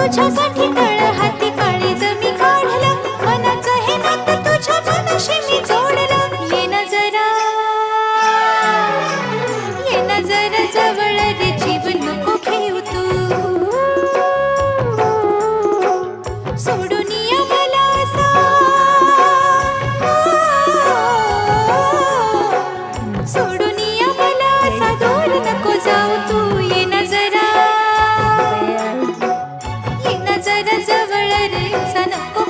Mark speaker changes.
Speaker 1: तुझ्यासाठी तळ हाती काळी जमी काढलं. मनाचं हे नातं तुझ्या मनाशी मी जोडलं. ये ना जरा. ये ना जरा जवळ रे जीवन नको घेऊ तू. सोडून या मला असा. सोडून या रे सनको